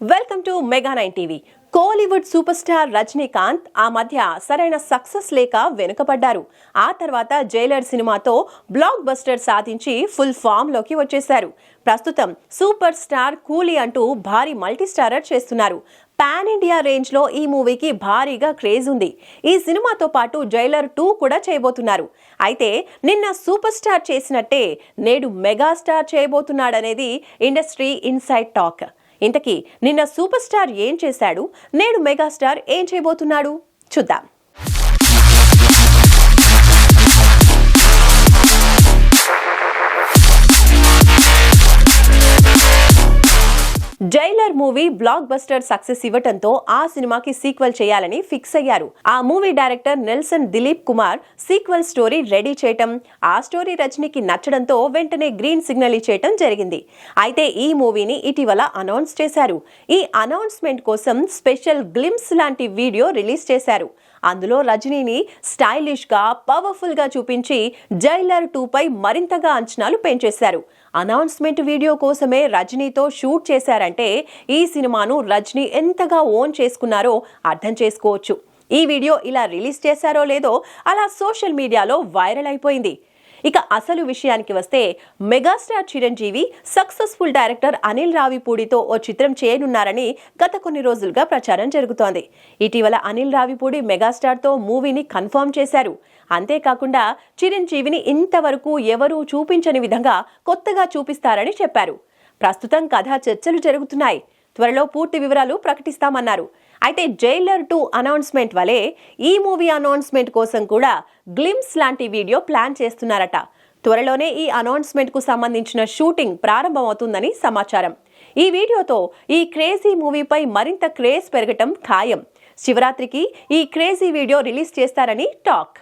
Welcome to mega nine TV. Kollywood super star Rajinikanth ఆ మధ్య సరైన సక్సెస్ లేక వెనుకబడ్డారు. ఆ తర్వాత జైలర్ సినిమాతో బ్లాక్ బస్టర్ సాధించి ఫుల్ ఫామ్లోకి వచ్చేశారు. ప్రస్తుతం సూపర్ స్టార్ కూలీ అంటూ భారీ మల్టీస్టారర్ చేస్తున్నారు. పాన్ ఇండియా రేంజ్లో ఈ మూవీకి భారీగా క్రేజ్ ఉంది. ఈ సినిమాతో పాటు జైలర్ టూ కూడా చేయబోతున్నారు. అయితే నిన్న సూపర్ స్టార్ చేసినట్టే నేడు మెగాస్టార్ చేయబోతున్నాడనేది ఇండస్ట్రీ ఇన్సైడ్ టాక్. ఇంతకీ నిన్న సూపర్ స్టార్ ఏం చేశాడు? నేడు మెగాస్టార్ ఏం చేయబోతున్నాడు? చూద్దాం. Jailer movie blockbuster success ఇవ్వటంతో ఆ సినిమాకి సీక్వెల్ చేయాలని ఫిక్స్ అయ్యారు. ఆ movie director Nelson Dilip Kumar sequel story ready చేయటం ఆ స్టోరీ రజనీకి నచ్చడంతో వెంటనే గ్రీన్ సిగ్నల్ ఇచ్చేయటం జరిగింది. అయితే ఈ మూవీని ఇటీవల అనౌన్స్ చేశారు. ఈ అనౌన్స్మెంట్ కోసం స్పెషల్ గ్లిమ్స్ లాంటి వీడియో రిలీజ్ చేశారు. అందులో రజనీని స్టైలిష్గా పవర్ఫుల్గా చూపించి జైలర్ టూ పై మరింతగా అంచనాలు పెంచేశారు. అనౌన్స్మెంట్ వీడియో కోసమే రజనీతో షూట్ చేశారంటే ఈ సినిమాను రజనీ ఎంతగా ఓన్ చేసుకున్నారో అర్థం చేసుకోవచ్చు. ఈ వీడియో ఇలా రిలీజ్ చేశారో లేదో అలా సోషల్ మీడియాలో వైరల్ అయిపోయింది. ఇక అసలు విషయానికి వస్తే megastar Chiranjeevi successful director Anil రావిపూడితో ఓ చిత్రం చేయనున్నారని గత కొన్ని రోజులుగా ప్రచారం జరుగుతోంది. ఇటీవల అనిల్ రావిపూడి మెగాస్టార్తో మూవీని కన్ఫర్మ్ చేశారు. అంతేకాకుండా చిరంజీవిని ఇంతవరకు ఎవరూ చూపించని విధంగా కొత్తగా చూపిస్తారని చెప్పారు. ప్రస్తుతం కథా చర్చలు జరుగుతున్నాయి. త్వరలో పూర్తి వివరాలు ప్రకటిస్తామన్నారు. అయితే జైలర్ టూ అనౌన్స్మెంట్ వలె ఈ మూవీ అనౌన్స్మెంట్ కోసం కూడా గ్లిమ్స్ లాంటి వీడియో ప్లాన్ చేస్తున్నారట. త్వరలోనే ఈ అనౌన్స్మెంట్కు సంబంధించిన షూటింగ్ ప్రారంభమవుతుందని సమాచారం. ఈ వీడియోతో ఈ క్రేజీ మూవీపై మరింత క్రేజ్ పెరగటం ఖాయం. శివరాత్రికి ఈ క్రేజీ వీడియో రిలీజ్ చేస్తారని టాక్.